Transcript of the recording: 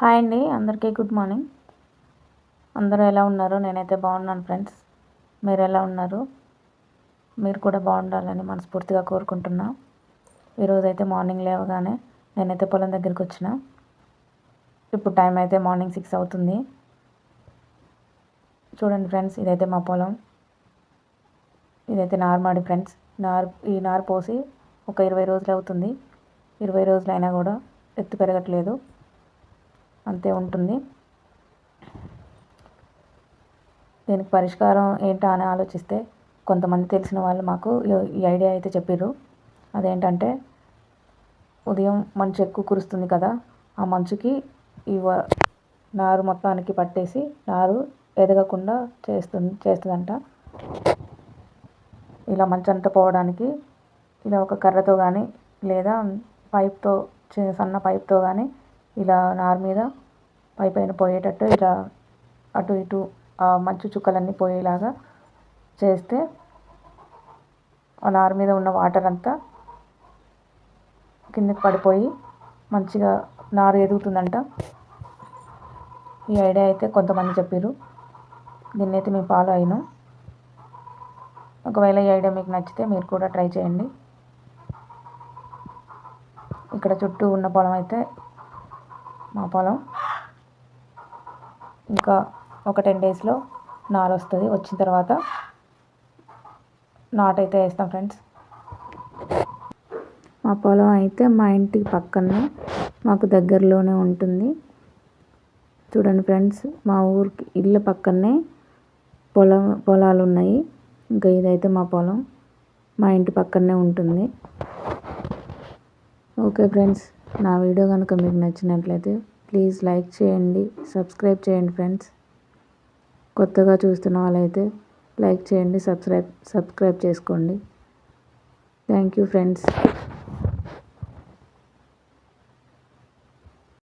Hi అండి అందరికీ good morning. అందరూ ఎలా ఉన్నారు? నేనైతే బాగున్నాను ఫ్రెండ్స్. మీరు ఎలా ఉన్నారు? మీరు కూడా బాగుండాలని మనస్ఫూర్తిగా కోరుకుంటున్నా. ఈరోజు అయితే మార్నింగ్ లేవగానే నేనైతే పొలం దగ్గరికి వచ్చిన. ఇప్పుడు టైం అయితే మార్నింగ్ సిక్స్ అవుతుంది. చూడండి ఫ్రెండ్స్ ఇదైతే మా పొలం. ఇదైతే నార్మాడి ఫ్రెండ్స్. నారు ఈ నారు పోసి ఒక ఇరవై రోజులు అవుతుంది. ఇరవై రోజులైనా కూడా ఎత్తు పెరగట్లేదు. అంతే ఉంటుంది. దీనికి పరిష్కారం ఏంటా అని ఆలోచిస్తే కొంతమంది తెలిసిన వాళ్ళు మాకు ఈ ఐడియా అయితే చెప్పారు అదేంటంటే ఉదయం మంచు ఎక్కువ కురుస్తుంది కదా ఆ మంచుకి ఈ నారు మొత్తానికి పట్టేసి నారు ఎదగకుండా చేస్తుంది చేస్తుందంట. ఇలా మంచంతా పోవడానికి ఇలా ఒక కర్రతో కానీ లేదా పైప్తో సన్న పైప్తో కానీ ఇలా నారు మీద పై పైన పోయేటట్టు ఇలా అటు ఇటు ఆ మంచు చుక్కలన్నీ పోయేలాగా చేస్తే ఆ నారు మీద ఉన్న వాటర్ అంతా కిందకి పడిపోయి మంచిగా నారు ఎదుగుతుందంట. ఈ ఐడియా అయితే కొంతమంది చెప్పారు దీన్నైతే మేము ఫాలో అయినాం. ఒకవేళ ఈ ఐడియా మీకు నచ్చితే మీరు కూడా ట్రై చేయండి. ఇక్కడ చుట్టూ ఉన్న పొలం అయితే మా పొలం. ఇంకా ఒక టెన్ డేస్లో నారు వస్తుంది. వచ్చిన తర్వాత నాటైతే వేస్తాం ఫ్రెండ్స్. మా పొలం అయితే మా ఇంటికి పక్కనే మాకు దగ్గరలోనే ఉంటుంది. చూడండి ఫ్రెండ్స్ మా ఊరికి ఇల్లు పక్కనే పొలం పొలాలు ఉన్నాయి. ఇంకా ఇదైతే మా పొలం. మా ఇంటి పక్కనే ఉంటుంది. Okay friends. నా వీడియో కనుక మీకు నచ్చినట్లయితే ప్లీజ్ లైక్ చేయండి సబ్స్క్రైబ్ చేయండి ఫ్రెండ్స్. కొత్తగా చూస్తున్న వాళ్ళైతే లైక్ చేయండి సబ్స్క్రైబ్ సబ్స్క్రైబ్ చేసుకోండి. Thank you friends.